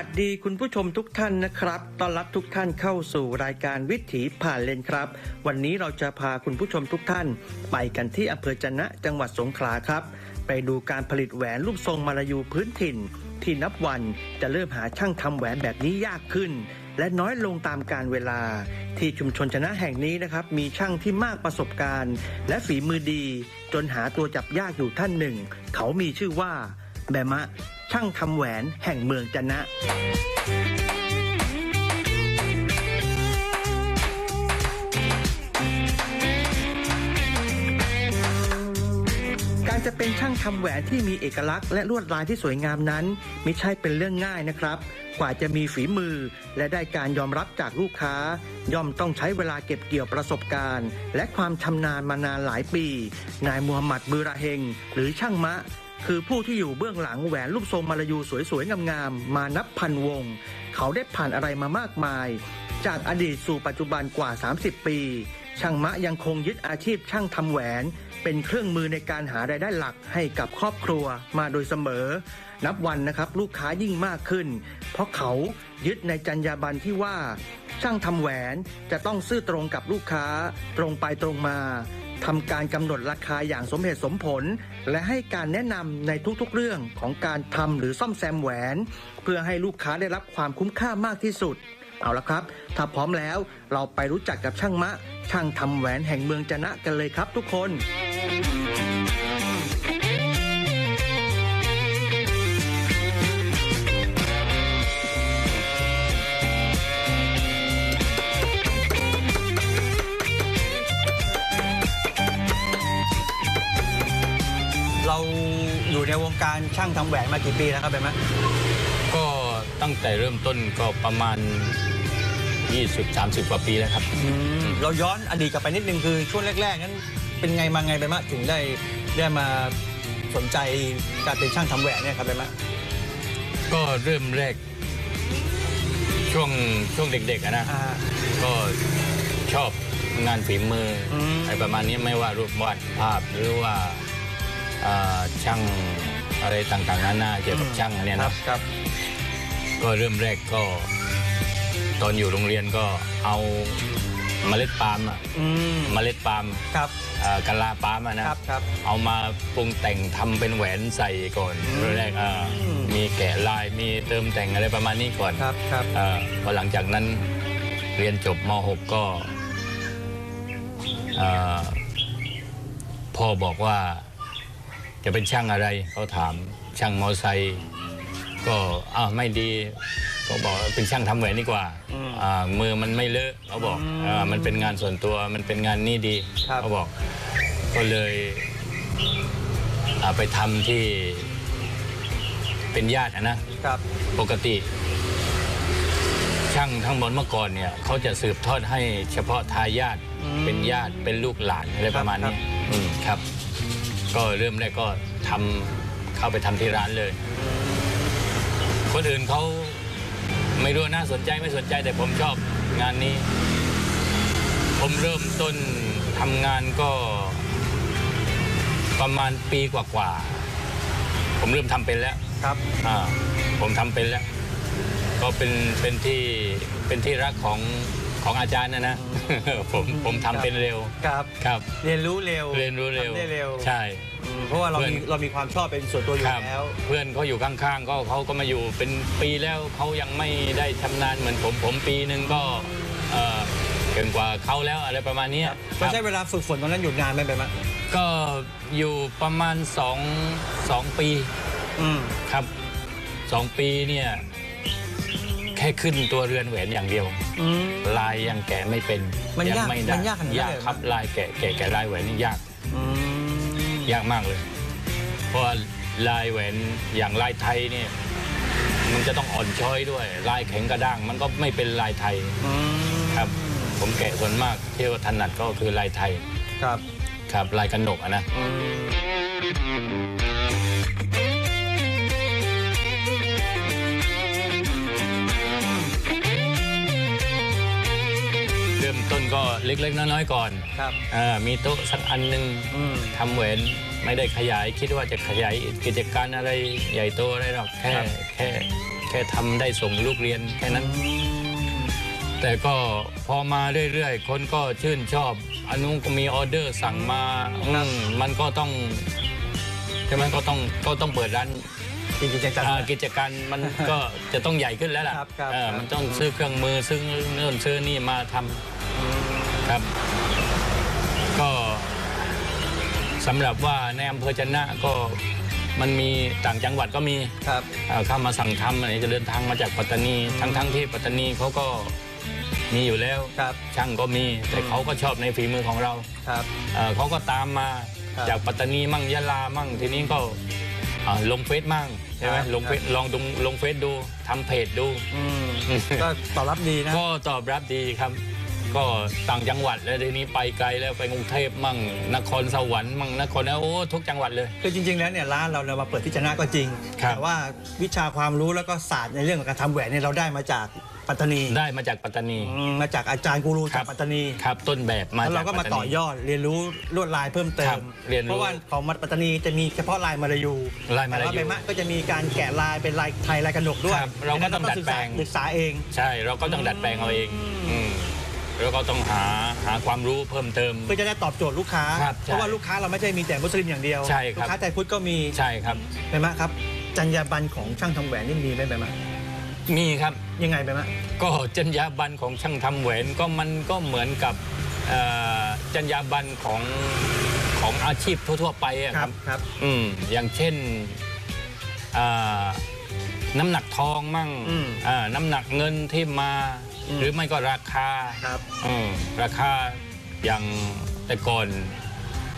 สวัสดีคุณผู้ชมทุกท่านนะครับ ต้อนรับทุกท่านเข้าสู่รายการวิถีผ่านเลนครับ วันนี้เราจะพาคุณผู้ชมทุกท่าน ไปกันที่อำเภอจะนะจังหวัดสงขลาครับ ไปดูการผลิตแหวนรูปทรงมาลายูพื้นถิ่น ที่นับวันจะเริ่มหาช่างทำแหวนแบบนี้ยากขึ้น และน้อยลงตามการเวลา ที่ชุมชนชนะแห่งนี้นะครับ มีช่างที่มากประสบการณ์ และฝีมือดี จนหาตัวจับยากอยู่ท่านหนึ่ง เขามีชื่อว่าแบมะ ช่างทำแหวนแห่งเมืองจะนนะ การจะเป็นช่างทำแหวนที่มีเอกลักษณ์และลวดลายที่สวยงามนั้น ไม่ใช่เป็นเรื่องง่ายนะครับ กว่าจะมีฝีมือและได้การยอมรับจากลูกค้า ย่อมต้องใช้เวลาเก็บเกี่ยวประสบการณ์ และความชำนาญมานานหลายปี นายมูฮัมหมัดบือราเฮงหรือช่างมะ คือผู้ที่อยู่เบื้องหลังแหวนรูปทรงมาลายูสวยๆ งามๆ มานับพันวง เขาได้ผ่านอะไรมามากมาย จากอดีตสู่ปัจจุบันกว่า 30 ปี ช่างมะยังคงยึดอาชีพช่างทำแหวน เป็นเครื่องมือในการหารายได้หลักให้กับครอบครัวมาโดยเสมอ นับวันนะครับลูกค้ายิ่งมากขึ้น เพราะเขายึดในจรรยาบรรณที่ว่า ช่างทำแหวนจะต้องซื่อตรงกับลูกค้า ตรงไปตรงมา ทำการกำหนดราคาอย่างสมเหตุสมผล และให้การแนะนำในทุกๆเรื่องของการทำหรือซ่อมแซมแหวน เพื่อให้ลูกค้าได้รับความคุ้มค่ามากที่สุด เอาละครับ ถ้าพร้อมแล้วเราไปรู้จักกับช่างมะ ช่างทำแหวนแห่งเมืองจะนะกันเลยครับทุกคน การช่างทำแหวนมากี่ปีแล้วครับเบมะก็ตั้งแต่เริ่มต้นก็ประมาณ 20-30 กว่าปีแล้วครับ เราย้อนอดีตกลับไปนิดนึงคือช่วงแรกๆนั้นเป็นไงมาไงเบมะถึงได้ได้มาสนใจการเป็นช่างทำแหวนเนี่ยครับเบมะก็เริ่มแรก ช่วงช่วงเด็กๆอะนะ อ่า ก็ชอบงานฝีมืออม อะไรประมาณนี้ไม่ว่ารูปวาดภาพหรือว่าอ่าช่าง อะไรต่างๆนานาเกี่ยวกับช่างเนี่ยครันะบครับ ก็เริ่มแรกก็ ตอนอยู่โรงเรียนก็เอาเมล็ดปาล์มอะอืมเมล็ดปาล์มครับอ่ากะลาปาล์มอะนะ ครับครับ เอามาปรุงแต่งทำเป็นแหวนใส่ก่อนอืม เริ่มแรกอ่าอืมมีแกะลายมีเติมแต่งอะไรประมาณนี้ก่อนครับครับอ่าพอหลังจากนั้นเรียนจบม .6 ก็อ่าพ่อบอกว่า จะเป็นช่างอะไรเขาถามช่างมอไซค์ก็อ้าวไม่ดีก็บอกว่าเป็นช่างทำแหวนดีกว่าอืมอ่ามือมันไม่เลอะเขาบอกอืมอ่ามันเป็นงานส่วนตัวมันเป็นงานนี่ดีครับ เขาบอก ก็เลยอ่าไปทำที่เป็นญาติอะนะ ครับ ปกติ ช่างทั้งหมดเมื่อก่อนเนี่ยเขาจะสืบทอดให้เฉพาะทายาทอืมเป็นญาติเป็นลูกหลานอะไรประมาณครันี้บอืมครับ ก็เริ่มแรกก็ทำเข้าไปทำที่ร้านเลย คนอื่นเขาไม่รู้น่าสนใจไม่สนใจแต่ผมชอบงานนี้ ผมเริ่มต้นทำงานก็ประมาณปีกว่าๆ ผมเริ่มทำเป็นแล้ว ครับ อ่า ผมทำเป็นแล้ว ก็เป็นเป็นที่เป็นที่รักของ ของอาจารย์นะนะ ผมผมทำเป็นเร็วครับ ครับเรียนรู้เร็วเรียนรู้เร็วทำได้เร็วใช่ อืมเพราะว่าเราเพื่อน มีเรามีความชอบเป็นส่วนตัวอยู่ครับแล้ว เพื่อนเขาอยู่ข้างๆ ก็เขาก็มาอยู่เป็นปีแล้วเขายังไม่ได้ชำนาญเหมือนผมผมปีหนึ่งก็เอ่อเกินกว่าเขาแล้วอะไรประมาณเนี้ยมันคใช้รับเวลาฝึกฝนตรงนั้นอยู่นานไหมเบมะก็อยู่ประมาณสองสองปีอืมครับสองปีเนี่ย แค่ขึ้นตัวเรือนแหวนอย่างเดียว อืม ลายยังแกะไม่เป็นมันยากไม่ได้มันยากขนาดนั้นยากเลยเหรอ ครับลายแกะแกะแกะลายแหวนนี่ยากอืมยากมากเลย เพราะว่าลายแหวนอย่างลายไทยเนี่ยมันจะต้องอ่อนช้อยด้วย ลายแข็งกระด้าง มันก็ไม่เป็นลายไทยอืมครับ ผมแกะส่วนมากที่ว่าถนัดก็คือลายไทยครับ ครับลายกระหนกอะนะ อืม ต้นก็เล็กๆน้อยๆก่อนครับอ่ามีโต๊ะสักอันหนึ่งอืม ทำแหวนไม่ได้ขยายคิดว่าจะขยายกิจการอะไรใหญ่โตอะไรหรอกแค่ครับ แค่แค่ทำได้ส่งลูกเรียนแค่นั้น แต่ก็พอมาเรื่อยๆ คนก็ชื่นชอบ อันนู้นก็มีออเดอร์สั่งมาอืมมันก็ต้องใช่ไหมก็ต้องก็ต้องเปิดร้านจริงๆจัง อ่ากิจการมันก็จะต้องใหญ่ขึ้นแล้วล่ะครับครับเออครับ มันต้องซื้อเครื่องมือซื้อเนื่นซื้อนี่มาทำ สำหรับว่าในอำเภอจะนะก็มันมีต่างจังหวัดก็มีครับ เอ่อเข้ามาสั่งทำอะไรจะเดินทางมาจากปัตตานีทั้งๆที่ปัตตานีเขาก็มีอยู่แล้วครับ ช่างก็มี แต่เขาก็ชอบในฝีมือของเรา ครับ เอ่อเขาก็ตามมาครับจากปัตตานีมั่งยะลามั่งทีนี้ก็อ่าลงเฟซมั่งใช่ไหมครับ ลงเฟซลองดูลงเฟซดูทำเพจดู อืม ก็ตอบรับดีนะ ก็ตอบรับดีครับ ก็ต่างจังหวัดแล้วทีนี้ไปไกลแล้วไปกรุงเทพมั่ง นครสวรรค์มั่งนครนะโอ้ทุกจังหวัดเลย คือจริง ๆ แล้วเนี่ยร้านเราเรามาเปิดที่ชนะก็จริง ครับ แต่ว่าวิชาความรู้แล้วก็ศาสตร์ในเรื่องของการทำแหวนเนี่ยเราได้มาจากปัตตานีได้มาจากปัตตานี อืมมาจากอาจารย์กูรูครัจากบ ปัตตานีครับต้นแบบมาแล้วจาเรากก็มาปัตตาต่อนียอดเรียนรู้ลวดลายเพิ่มเติครัมบเรียนรู้เพราะว่าของปัตตานีจะมีเฉพาะลายมาลายูลายมาลายูแต่ว่ใบมะก็จะมีการแกะลายเป็นลายไทยลายกระหนกด้วยครับเราก็ต้องดัดแปลง ศึกษาเอง ใช่เราก็ต้องดัดแปลงเอาเองอืม แล้วก็ต้องหาหาความรู้เพิ่มเติม เพื่อจะได้ตอบโจทย์ลูกค้า ครับใช่เพราะว่าลูกค้าเราไม่ใช่มีแต่มุสลิมอย่างเดียว ใช่ครับ ลูกค้าไทยพุทธก็มีใช่ครับใบมะครับ จรรยาบรรณของช่างทำแหวนนี่มีไหมใบมะมีครับ ยังไงใบมะ ก็จรรยาบรรณของช่างทำแหวนก็มันก็เหมือนกับเอ่อจรรยาบรรณของของอาชีพทั่วๆไปอะครับ ครับอืมอย่างเช่นอ่าน้ำหนักทองมั่งอืม อ่าน้ำหนักเงินที่มาอืม หรือไม่ก็ราคาครับอืมราคาอย่างแต่ก่อน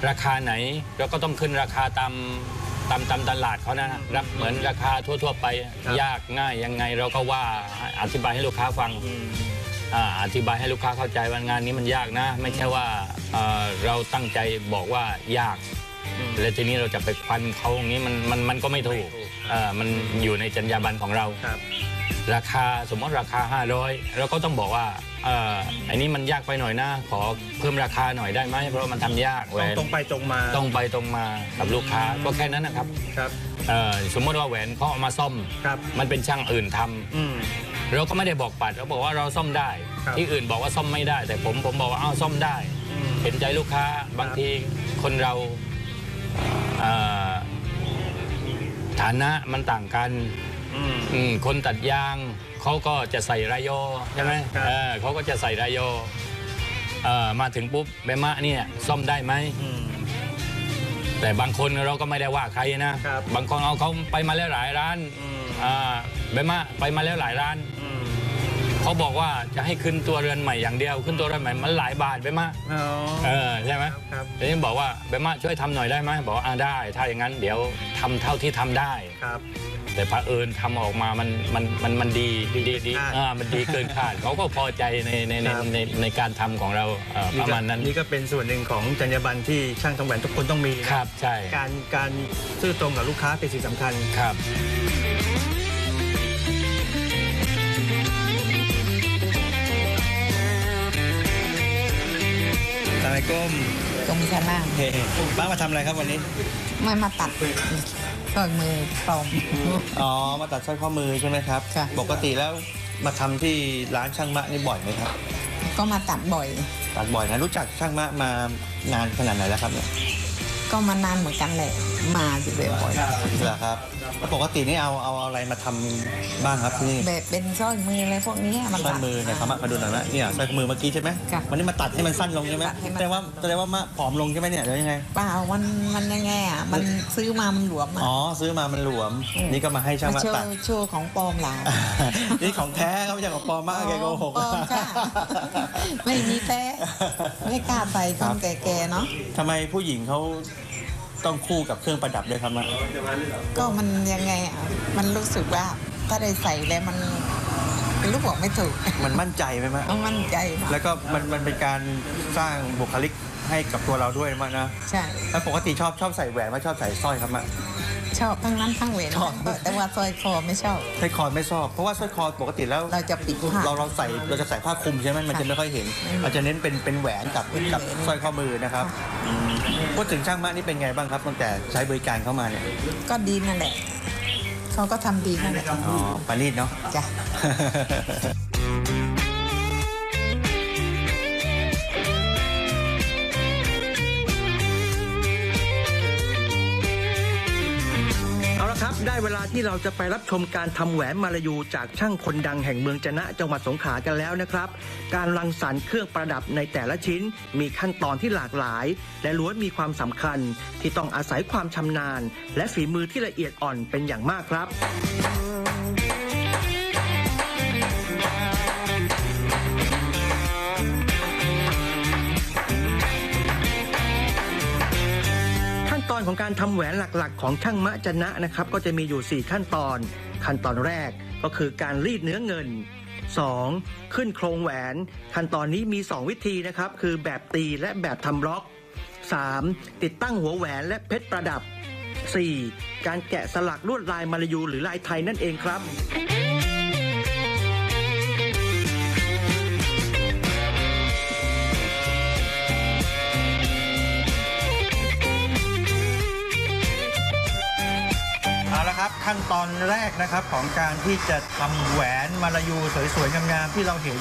ราคาไหนเราก็ต้องขึ้นราคาตามตามตามตลาดเขานะรับเหมือนราคาทั่ว ๆ ไปครับยากง่ายยังไงเราก็ว่าอธิบายให้ลูกค้าฟังอืมอ่าอธิบายให้ลูกค้าเข้าใจว่างานนี้มันยากนะ ไม่ใช่ว่าเอ่อเราตั้งใจบอกว่ายากอืมแล้วทีนี้เราจะไปควันเขาอย่างนี้มันมันมันก็ไม่ถูก เอ่อมันอยู่ในจรรยาบรรณของเรา ครับ ราคาสมมติราคา 500เราก็ต้องบอกว่าเอ่ออันนี้มันยากไปหน่อยนะ ขอเพิ่มราคาหน่อยได้ไหมเพราะว่ามันทำยากแหวต้องนตรงไปตรงมาต้องไปตรงมากับลูกค้าก็แค่นั้นนะครับครับเอ่อสมมติว่าแหวนเขาเอามาซ่อม ครับ มันเป็นช่างอื่นทำอืม เราก็ไม่ได้บอกปัดเราบอกว่าเราซ่อมได้ ครับ ที่อื่นบอกว่าซ่อมไม่ได้ แต่ผมผมบอกว่าอ้าวซ่อมได้ อืม เห็นใจลูกค้าบางทีคนเราเอ่อ ฐานะมันต่างกันอืมอืมคนตัดยางเขาก็จะใส่รายโยใช่ไหมครับ เออเขาก็จะใส่รายโยเอ่อมาถึงปุ๊บเบมะเนี่ยซ่อมได้ไหม อืม แต่บางคนเราก็ไม่ได้ว่าใครนะครับ บางคนเอาเขาไปมาแล้วหลายร้านอืม อ่าเบมะไปมาแล้วหลายร้านอืม เขาบอกว่าจะให้ขึ้นตัวเรือนใหม่อย่างเดียว ขึ้นตัวเรือนใหม่มันหลายบาทเบมะอ๋อ เออใช่ไหมครับทีนี้บอกว่าเบมะช่วยทำหน่อยได้ไหมบอกว่าอ่าได้ ถ้าอย่างนั้นเดี๋ยวทำเท่าที่ทำได้ ครับ แต่พระเผอิญทำออกมามันมันมันมันดีดีดีดีคาดอ่ามันดีเกินคาด เขาก็พอใจในในในครับ ในในการทำของเราเอ่อประมาณนั้นนี่ก็เป็นส่วนหนึ่งของจรรยาบรรณที่ช่างทำแหวนทุกคนต้องมีนะครับ ใช่ การการซื่อตรงกับลูกค้าเป็นสิ่งสำคัญ ครับ สมัยก้มตรงชนะเฮ้ป้ามาทำอะไรครับวันนี้ ไม่มาตัดสร้อยมือปลอม อ๋อ มาตัดสร้อยข้อมือใช่ไหมครับ ค่ะ ปกติแล้วมาทำที่ร้านช่างมะนี่บ่อยไหมครับ ก็มาตัดบ่อย ตัดบ่อยนะ รู้จักช่างมะมานานขนาดไหนแล้วครับเนี่ยก็มานานเหมือนกันแหละ มาอยู่บ่อยเหรอครับแล้วปกตินี่เอาเอาอะไรมาทำบ้างครับที่นี่ๆแบบเป็นสร้อยมืออะไรพวกเนี้ยมันสร้อยตัด มือเนี่ยครับมาดูหน่อยนะเนี่ยสร้อยมือเมื่อกี้ใช่ไหมค่ะวันนี้มาตัดให้มันสั้นลงใช่ไหมตัดให้มัน แต่ว่าแสดงว่ามะผอมลงใช่ไหมเนี่ยหรือยังไง เปล่ามันมันยังไงอะมันซื้อมามันหลวมอะ อ๋อซื้อมามันหลวม อืม นี่ก็มาให้ช่างมามาโชตัด ว์โชว์ของปลอมหลาน นี่ของแท้เขาไม่ใช่ของปลอมมากแกโกหกปลอมค่ะไม่มีแท้ไม่กล้าใส่คนแก่ๆเนาะ ทำไมผู้หญิงเขา ต้องคู่กับเครื่องประดับด้วยครับมะก็มันยังไงอะมันรู้สึกว่าถ้าได้ใส่แล้วมันเป็นลูกบอกไม่ถูก มันมั่นใจไหมมะต้องมั่นใจมากแล้วก็มันมันเป็นการสร้างบุคลิก ให้กับตัวเราด้วยมะนะใช่ แล้วปกติชอบชอบใส่แหวนไหม่ชอบใส่สร้อยครับมะ ชอบทั้งนั้นทั้งเวรชอบ แต่ว่าสร้อยคอไม่ชอบ สร้อยคอไม่ชอบเพราะว่าสร้อยคอปกติแล้วเราจะปิดผ้า เราเราใส่เราจะใส่ผ้าคลุมใช่ไหมมันจะไม่ค่อยเห็นอืมเราจะเน้นเป็นเป็นแหวนกับเป็นแหวน กับสร้อยข้อมือนะครับอืมพูดถึงช่างมะนี่เป็นไงบ้างครับตั้งแต่ใช้บริการเข้ามาเนี่ยก็ดีนั่นแหละ เขาเขาก็ทำดีนั่นแหละอ๋อปานีตเนาะ จ้ะ ได้เวลาที่เราจะไปรับชมการทำแหวนมาลายูจากช่างคนดังแห่งเมืองจะนะจังหวัดสงขลากันแล้วนะครับ การรังสรรค์เครื่องประดับในแต่ละชิ้น มีขั้นตอนที่หลากหลาย และล้วนมีความสำคัญ ที่ต้องอาศัยความชำนาญ และฝีมือที่ละเอียดอ่อนเป็นอย่างมากครับ อนของการทำแหวนหลักๆ ของช่างมะจนะนะครับ ก็จะมีอยู่ 4 ขั้นตอน ขั้นตอนแรกก็คือการรีดเนื้อเงิน 2. ขึ้นโครงแหวน ขั้นตอนนี้มี 2 วิธีนะครับ คือแบบตีและแบบทำล็อก 3. ติดตั้งหัวแหวนและเพชรประดับ 4. การแกะสลักลวดลายมาลายูหรือลายไทยนั่นเองครับ ขั้นตอนแรกนะครับของการที่จะทำแหวนมาลายูสวยๆงามๆที่เราเห็น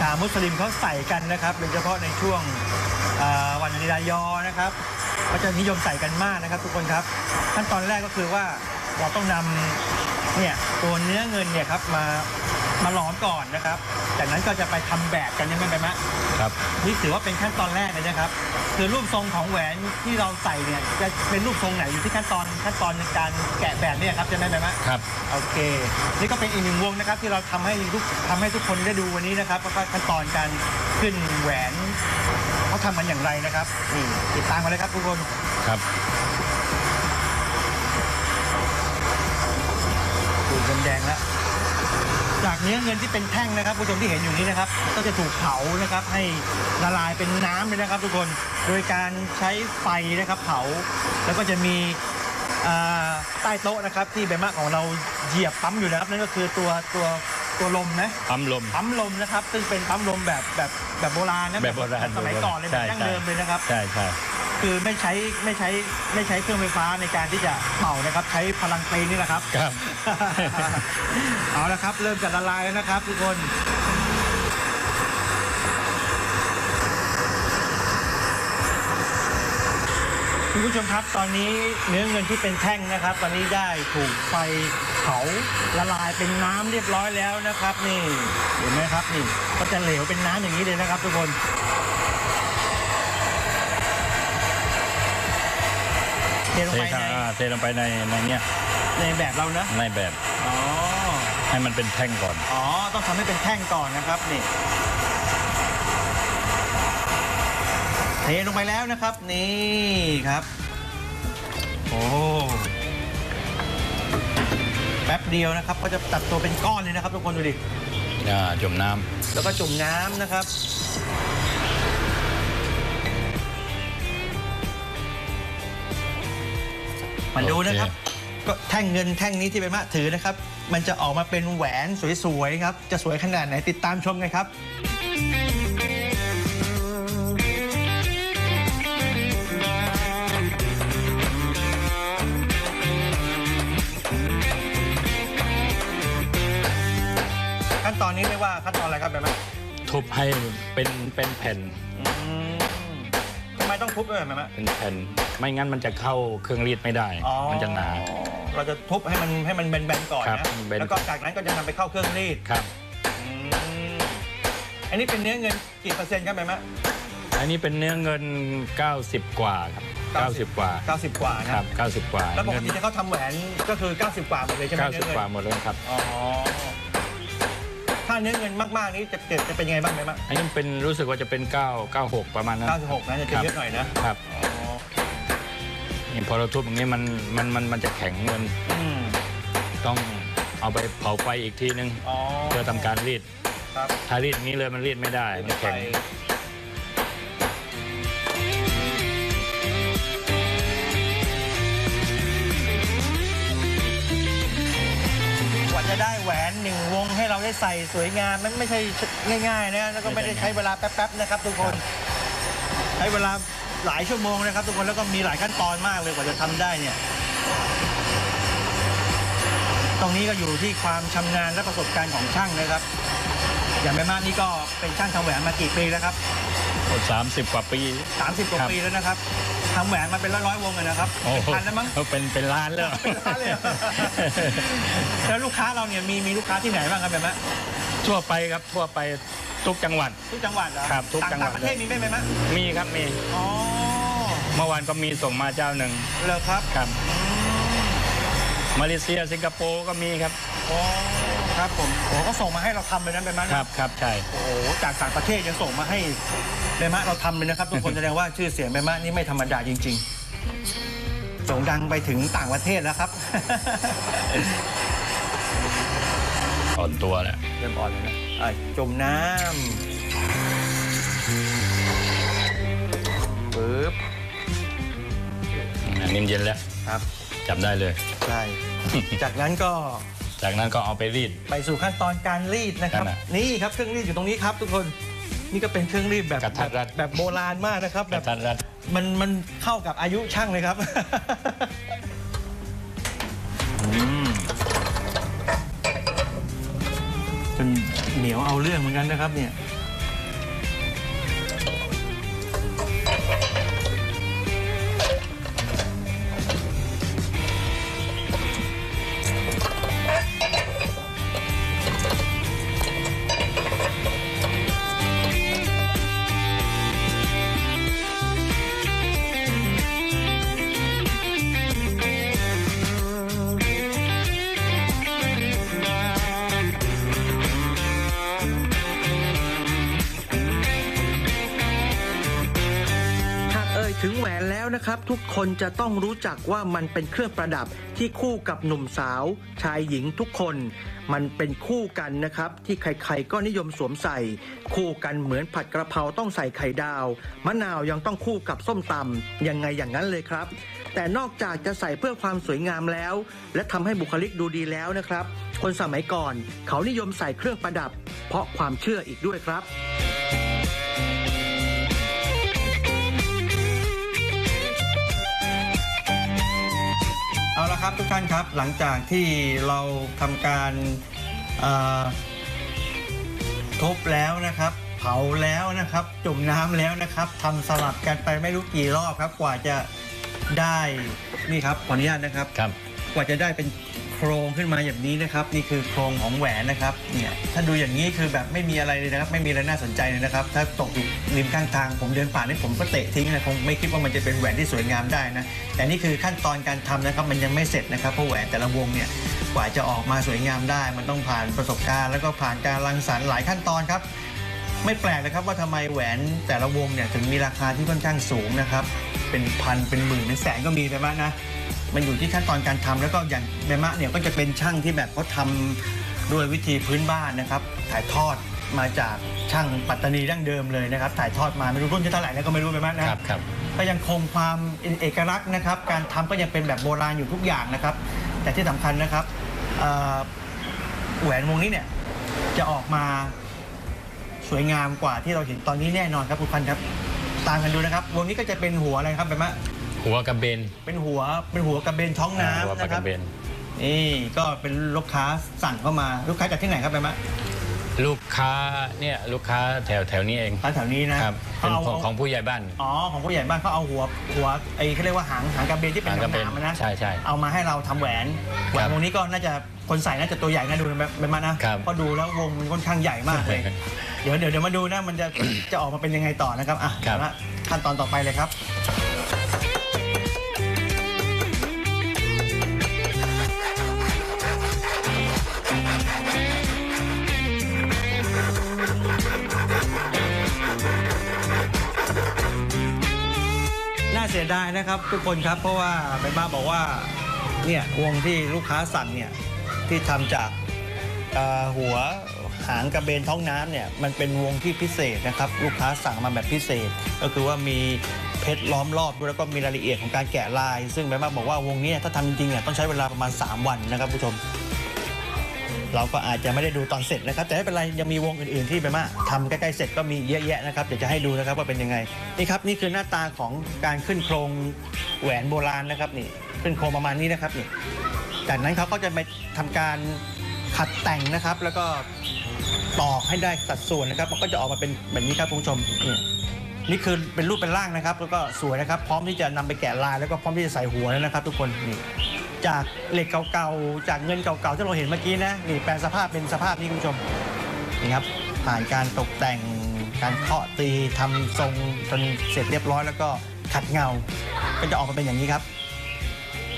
ชาวมุสลิมเขาใส่กันนะครับโดยเฉพาะในช่วงวันลีลายอนะครับก็จะนิยมใส่กันมากนะครับทุกคนครับ ขั้นตอนแรกก็คือว่าเราต้องนำเนี่ยตัวเนื้อเงินเนี่ยครับมามาหลอมก่อนนะครับ จากนั้นก็จะไปทำแบบกันใช่ไหมไปมะ ครับนี่ถือว่าเป็นขั้นตอนแรกเลยนะครับ คือรูปทรงของแหวนที่เราใส่เนี่ยจะเป็นรูปทรงไหนอยู่ที่ขั้นตอนขั้นตอนในการแกะแบบเนี่ยครับใช่ไหมแม่มะครับ โอเค นี่ก็เป็นอีกหนึ่งวงนะครับ ที่เราทำให้ทุกทำให้ทุกคนได้ดูวันนี้นะครับแล้วก็ขั้นตอนการขึ้นแหวนเขาทำกันอย่างไรนะครับนี่ติดตามมาเลยครับทุกคนครับดูเงินแดงแล้ว จากเนื้อเงินที่เป็นแท่งนะครับผู้ชมที่เห็นอยู่นี้นะครับ ก็จะถูกเผานะครับให้ละลายเป็นน้ำเลยนะครับ ทุกคนโดยการใช้ไฟนะครับเผา แล้วก็จะมีอ่าใต้โต๊ะนะครับที่ใบมะของเราเหยียบปั๊มอยู่นะครับนั่นก็คือตัวตัวตัวลมนะปั๊มลมปั๊มลมนะครับ ซึ่งเป็นปั๊มลมแบบแบบแบบโบราณนะแบบโบราณสมัยก่อนเลยแบบใช่ดั้งเดิมเลยนะครับใช่ใช่ คือไม่ใช้ไม่ใช้ไม่ใช้เครื่องไฟฟ้าในการที่จะเป่านะครับ ใช้พลังเพลงนี่แหละครับ ครับ เอาละครับ เริ่มจะละลายแล้วนะครับ ทุกคนคุณผู้ชมครับตอนนี้เนื้อเงินที่เป็นแท่งนะครับ ตอนนี้ได้ถูกไฟเผาละลายเป็นน้ำเรียบร้อยแล้วนะครับ นี่เห็นไหมครับนี่ก็จะเหลวเป็นน้ำอย่างนี้เลยนะครับ ทุกคน ทลงเทไปข้างในอ่าเทลงไปในในเนี้ยในแบบเรานะในแบบอ๋อให้มันเป็นแท่งก่อน อ๋อต้องทำให้เป็นแท่งก่อนนะครับนี่เทลงไปแล้วนะครับนี่ครับโอ้แป๊บเดียวนะครับ ก็จะตัดตัวเป็นก้อนเลยนะครับ ทุกคนดูดิอ่าจมน้ำแล้วก็จุ่มน้ำนะครับ มาดูนะครับ ก็แท่งเงินแท่งนี้ที่เป็นมะถือนะครับ มันจะออกมาเป็นแหวนสวยๆครับ จะสวยขนาดไหนติดตามชมกันครับขั้นตอนนี้เรียกว่าขั้นตอนอะไรครับแบบมะทุบให้เป็นเป็นแผ่นอืมทำไม ต้องทุบด้วยแบบมะเป็นแผ่นไม่งั้นมันจะเข้าเครื่องรีดไม่ได้อ๋อมันจะหนา เราจะทุบให้มันให้มันแบนๆก่อนครับนะแบนแล้วก็จากนั้นก็จะนำไปเข้าเครื่องรีดครับอืมอันนี้เป็นเนื้อเงินกี่เปอร์เซ็นต์ครับแม่มะอันนี้เป็นเนื้อเงิน 90 กว่าครับ90 กว่า 90 กว่านะครับ90 กว่า แล้วปกเงินติที่เขาทำแหวนก็คือ 90 กว่าหมดเลยใช่ไหมเนื้อ90เงินกว่าหมดเลยครับ อ๋อถ้า เนื้อเงินมากๆนี้จะเกิดจะเป็นยังไงบ้างแม่มะอันนี้เป็นรู้สึกว่าจะเป็น 9 96 ประมาณนั้น 96นะจะครับเยอะหน่อยนะครับอ๋อนี่พอเราทุบอย่างนี้มันมันมันมันจะแข็งเงินอืมต้องเอาไปเผาไฟอีกทีนึงอ๋อเพื่อทำการรีดครับถ้ารีดอย่างนี้เลยมันรีดไม่ได้มันแข็ง ได้ใส่สวยงามมันไม่ใช่ง่ายๆนะแล้วก็ไม่ได้ใช้เวลาแป๊บๆนะครับ ทุกคนใช้เวลาหลายชั่วโมงนะครับ ทุกคนแล้วก็มีหลายขั้นตอนมากเลยกว่าจะทำได้เนี่ย ตรงนี้ก็อยู่ที่ความชำนาญและประสบการณ์ของช่างนะครับ อย่างแม่มานี่ก็เป็นช่างทำแหวนมากี่ปีแล้วครับ สามสิบกว่าปี 30กว่าครับปีแล้วนะครับทำแหวนมาเป็นร้อยๆวงเลยนะครับโอ้เป็นโหพันแล้วมั้งเป็นเป็นล้านแล้วเป็นล้านเลยเหรอแล้วลูกค้าเราเนี่ยมีมีลูกค้าที่ไหนบ้างครับแม่มะทั่วไปครับทั่วไปทุกจังหวัดทุกจังหวัดเหรอครับทุกจังหวัดต่างประเทศมีไหมแม่มะมีครับมีอ๋อเมื่อวานก็มีส่งมาเจ้าหนึ่งเหรอครับครับมาเลเซียสิงคโปร์ก็มีครับอ๋อ ครับผมโอ้ก็ส่งมาให้เราทำเลยนะแม่มะครับครับใช่โอ้โหจากต่างประเทศยังส่งมาให้แม่มะเราทำเลยนะครับ ทุกคนแสดงว่าชื่อเสียงแม่มะนี่ไม่ธรรมดาจริงๆโด่งดังไปถึงต่างประเทศแล้วครับอ่อนตัวแล้วเริ่มอ่อนเลยนะอะจมน้ำปึ๊บอันนี้เย็นแล้วครับ จับได้เลย ใช่ จากนั้นก็ จากนั้นก็เอาไปรีด ไปสู่ขั้นตอนการรีดนะครับ นั่นน่ะนี่ครับเครื่องรีดอยู่ตรงนี้ครับ ทุกคนนี่ก็เป็นเครื่องรีดแบบกระทัดรัด แบบแบบโบราณมากนะครับกแบระบทัดรัดมันมันเข้ากับอายุช่างเลยครับ อืมเป็นเหนียวเอาเรื่องเหมือนกันนะครับเนี่ย คนจะต้องรู้จักว่ามันเป็นเครื่องประดับที่คู่กับหนุ่มสาว ชายหญิงทุกคน มันเป็นคู่กันนะครับ ที่ใครๆก็นิยมสวมใส่ คู่กันเหมือนผัดกระเพราต้องใส่ไข่ดาว มะนาวยังต้องคู่กับส้มตำยังไงอย่างนั้นเลยครับ แต่นอกจากจะใส่เพื่อความสวยงามแล้ว และทำให้บุคลิกดูดีแล้วนะครับ คนสมัยก่อน เขานิยมใส่เครื่องประดับ เพราะความเชื่ออีกด้วยครับ ครับทุกท่านครับ หลังจากที่เราทำการเอ่อทุบแล้วนะครับ เผาแล้วนะครับ จุ่มน้ำแล้วนะครับทำสลับกันไปไม่รู้กี่รอบครับ กว่าจะได้นี่ครับขออนุญาตนะครับ ครับ กว่าจะได้เป็นโครงขึ้นมาอย่างนี้นะครับ นี่คือโครงของแหวนนะครับเนี่ยถ้าดูอย่างนี้คือแบบไม่มีอะไรเลยนะครับ ไม่มีอะไรน่าสนใจเลยนะครับ ถ้าตกอยู่ริมข้างทางผมเดินผ่านนี่ผมก็เตะทิ้งนะคงไม่คิดว่ามันจะเป็นแหวนที่สวยงามได้นะแต่นี่คือขั้นตอนการทำนะครับมันยังไม่เสร็จนะครับเพราะแหวนแต่ละวงเนี่ยกว่าจะออกมาสวยงามได้ มันต้องผ่านประสบการณ์ แล้วก็ผ่านการรังสรรค์หลายขั้นตอนครับไม่แปลกเลยครับว่าทำไมแหวนแต่ละวงเนี่ยถึงมีราคาที่ค่อนข้างสูงนะครับเป็นพันเป็นหมื่นเป็นแสนก็มีไปมากนะ มันอยู่ที่ขั้นตอนการทำแล้วก็อย่างแมมะเนี่ยก็จะเป็นช่างที่แบบเขาทำด้วยวิธีพื้นบ้านนะครับ ถ่ายทอดมาจากช่างปัตตานีดั้งเดิมเลยนะครับ ถ่ายทอดมาไม่รู้รุ่นที่เท่าไหร่แล้วก็ไม่รู้ไปมากนะครับครับก็ยังคงความเอกลักษณ์นะครับ การทำก็ยังเป็นแบบโบราณอยู่ทุกอย่างนะครับ แต่ที่สำคัญนะครับเอ่อแหวนวงนี้เนี่ยจะออกมาสวยงามกว่าที่เราเห็นตอนนี้แน่นอนครับคุณพันธุ์ครับตามกันดูนะครับ วงนี้ก็จะเป็นหัวอะไรครับแบบว่า หัวกระเบนเป็นหัวเป็นหัวกระเบนท้องหัวน้ำปลานะคกรัระบเบน นี่ก็เป็นลูกค้าสั่งเข้ามาลูกค้าจากที่ไหนครับแบบว่าลูกค้าเนี่ยลูกค้าแถวแถวนี้เองร้านแถวนี้นะครับเป็นเขาของเอาของผู้ใหญ่บ้านอ๋อของผู้ใหญ่บ้านเขาเอาหัวหัวไอ้เขาเรียกว่าหางหางกระเบนที่เป็นหางกระเบนหนามๆอะนะใช่ใช่ เอามาให้เราทำแหวนแหวนวงนี้ก็น่าจะคนใส่น่าจะตัวใหญ่น่าดูแบบแบบมานะครับ เพราะดูแล้ววงมันค่อนข้างใหญ่มากเลย เดี๋ยวเดี๋ยวเดี๋ยวมาดูนะมันจะ จะออกมาเป็นยังไงต่อนะครับอะครับ เอาละขั้นตอนต่อไปเลยครับ เสียดายนะครับ ทุกคนครับเพราะว่าใบบ้าบอกว่าเนี่ยวงที่ลูกค้าสั่งเนี่ยที่ทำจากเอ่อหัวหางกระเบนท้องน้ำเนี่ยมันเป็นวงที่พิเศษนะครับ ลูกค้าสั่งมาแบบพิเศษ ก็คือว่ามีเพชรล้อมรอบด้วยแล้วก็มีรายละเอียดของการแกะลาย ซึ่งใบบ้าบอกว่าวงเนี้ถ้าทำจริงๆเนี่ยต้องใช้เวลาประมาณ 3 วันนะครับผู้ชม เราก็อาจจะไม่ได้ดูตอนเสร็จนะครับ แต่ไม่เป็นไรยังมีวงอื่นๆที่แบบว่าทำใกล้ๆเสร็จก็มีเยอะแยะนะครับเดี๋ยวจะให้ดูนะครับว่าเป็นยังไงนี่ครับนี่คือหน้าตาของการขึ้นโครงแหวนโบราณนะครับนี่ขึ้นโครงประมาณนี้นะครับนี่จากนั้นเขาก็จะไปทำการขัดแต่งนะครับ แล้วก็ตอกให้ได้สัดส่วนนะครับ มันก็จะออกมาเป็นแบบนี้ครับคุณผู้ชมนี่นี่คือเป็นรูปเป็นร่างนะครับ แล้วก็สวยนะครับ พร้อมที่จะนำไปแกะลายแล้วก็พร้อมที่จะใส่หัวแล้วนะครับ ทุกคนนี่ จากเหล็กเก่าๆ จากเงินเก่าๆ ที่เราเห็นเมื่อกี้นะนี่แปลสภาพเป็นสภาพนี้คุณผู้ชมนี่ครับผ่านการตกแต่งการเคาะตีทำทรงจนเสร็จเรียบร้อยแล้วก็ขัดเงา ก็จะออกมาเป็นอย่างนี้ครับ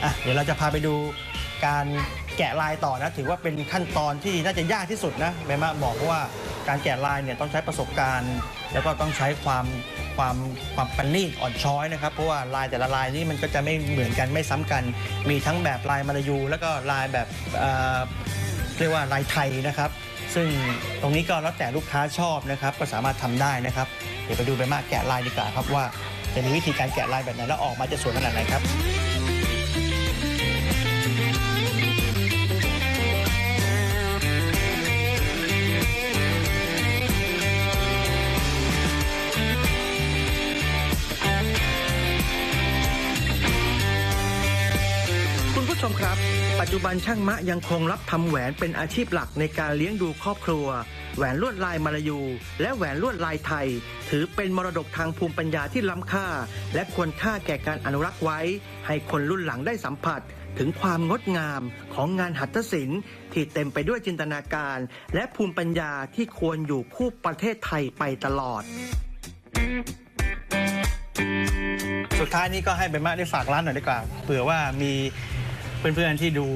อะเดี๋ยวเราจะพาไปดูการแกะลายต่อนะ ถือว่าเป็นขั้นตอนที่น่าจะยากที่สุดนะแม่มาบอกว่าการแกะลายเนี่ยต้องใช้ประสบการณ์ แล้วก็ต้องใช้ความ ความความประณีตอ่อนช้อยนะครับ เพราะว่าลายแต่ละลายนี่มันก็จะไม่เหมือนกันไม่ซ้ำกัน มีทั้งแบบลายมาลายู แล้วก็ลายแบบเอ่อเรียกว่าลายไทยนะครับ ซึ่งตรงนี้ก็แล้วแต่ลูกค้าชอบนะครับ ก็สามารถทำได้นะครับ เดี๋ยวไปดูไปมากแกะลายดีกว่าครับว่าจะมีวิธีการแกะลายแบบไหนแล้วออกมาจะสวยขนาดไหนครับ ผู้ชมครับ ปัจจุบันช่างมะยังคงรับทำแหวนเป็นอาชีพหลักในการเลี้ยงดูครอบครัว แหวนลวดลายมาลายู และแหวนลวดลายไทย ถือเป็นมรดกทางภูมิปัญญาที่ล้ำค่า และควรค่าแก่การอนุรักษ์ไว้ ให้คนรุ่นหลังได้สัมผัส ถึงความงดงามของงานหัตถศิลป์ที่เต็มไปด้วยจินตนาการ และภูมิปัญญาที่ควรอยู่คู่ประเทศไทยไปตลอด สุดท้ายนี้ก็ให้เบนมาได้ฝากร้านหน่อยดีกว่าเผื่อว่ามี เพื่อนๆที่ดู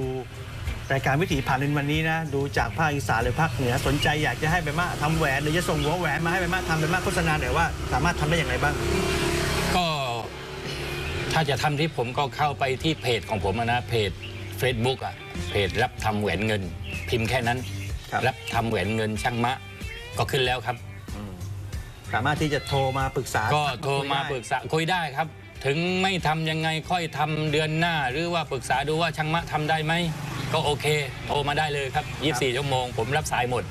รายการวิถีผ่านลินวันนี้นะดูจากภาคอีสานหรือภาคเหนือสนใจอยากจะให้เบนมาทำแหวนหรือจะส่งหัวแหวนมาให้เบนมาทำเบนมาโฆษณาหน่อยว่า สามารถทำได้อย่างไรบ้าง ก็ถ้าจะทำที่ผมก็เข้าไปที่เพจของผมอะนะเพจ Facebook อะเพจรับทำแหวนเงิน พิมพ์แค่นั้นครับรับทำแหวนเงินช่างมะ ก็ขึ้นแล้วครับ สามารถที่จะโทรมาปรึกษาก็โทรมาปรึกกษาคุยได้ครับ ถึงไม่ทำยังไงค่อยทำเดือนหน้า หรือว่าปรึกษาดูว่าช่างมะทำได้ไหม ก็โอเค โทรมาได้เลยครับ 24 ชั่วโมง ผมรับสายหมด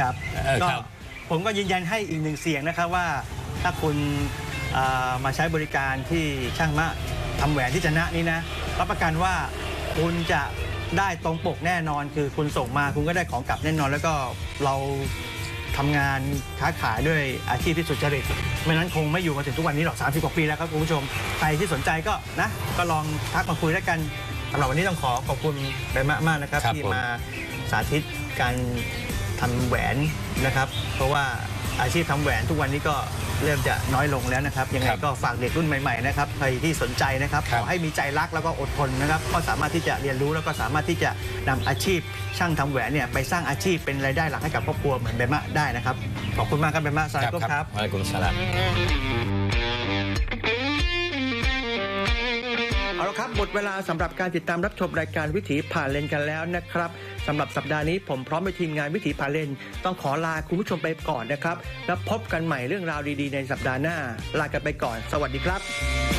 ครับเออก็ครับ ผมก็ยืนยันให้อีกหนึ่งเสียงนะครับว่าถ้าคุณอ่ามาใช้บริการที่ช่างมะทำแหวนที่จะนะนี้นะรับประกันว่าคุณจะได้ตรงปกแน่นอน คือคุณส่งมาคุณก็ได้ของกลับแน่นอน แล้วก็เรา ทำงานค้าขายด้วยอาชีพที่สุจริตไม่นั้นคงไม่อยู่มาถึงทุกวันนี้หรอก 30กว่าปีแล้วครับคุณผู้ชม ใครที่สนใจก็นะ ก็ลองทักมาคุยแล้วกันสำหรับวันนี้ต้องขอขอบคุณใบมะมากนะครับ ครับที่ผม มาสาธิตการทำแหวนนะครับ เพราะว่าอาชีพทำแหวนทุกวันนี้ก็ เริ่มจะน้อยลงแล้วนะครับ ยังไงครับก็ฝากเด็กรุ่นใหม่ๆนะครับใครที่สนใจนะครับครัขบอให้มีใจรักแล้วก็อดทนนะครับก็สามารถที่จะเรียนรู้แล้วก็สามารถที่จะนำอาชีพ ช่างทำแหวนเนี่ยไปสร้างอาชีพเป็นรายได้หลักให้กับครอบครัวเหมือนเบมะได้นะครับขอบคุณมากครับเบมะสวัสดีครับวะอะลัยกุมสลาม เอาละครับหมดเวลาสำหรับการติดตามรับชมรายการวิถีผ่านเลนกันแล้วนะครับสำหรับสัปดาห์นี้ผมพร้อมไปทีมงานวิถีผ่านเลน ต้องขอลาคุณผู้ชมไปก่อนนะครับ แล้วพบกันใหม่เรื่องราวดีๆ ในสัปดาห์หน้า ลากันไปก่อน สวัสดีครับ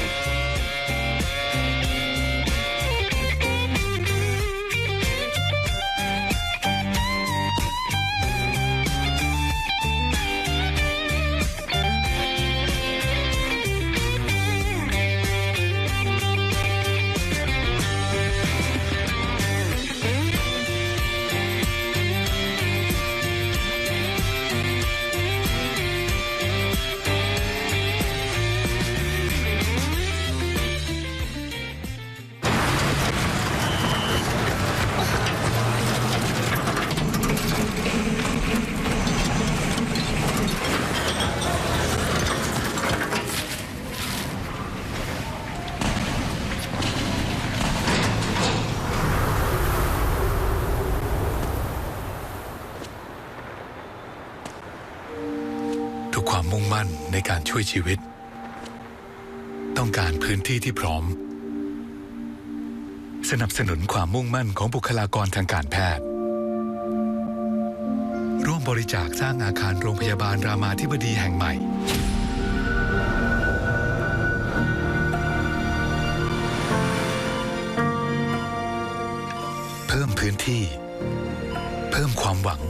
ในการช่วยชีวิต ต้องการพื้นที่ที่พร้อม สนับสนุนความมุ่งมั่นของบุคลากรทางการแพทย์ ร่วมบริจาคสร้างอาคารโรงพยาบาลรามาธิบดีแห่งใหม่ เพิ่มพื้นที่ เพิ่มความหวัง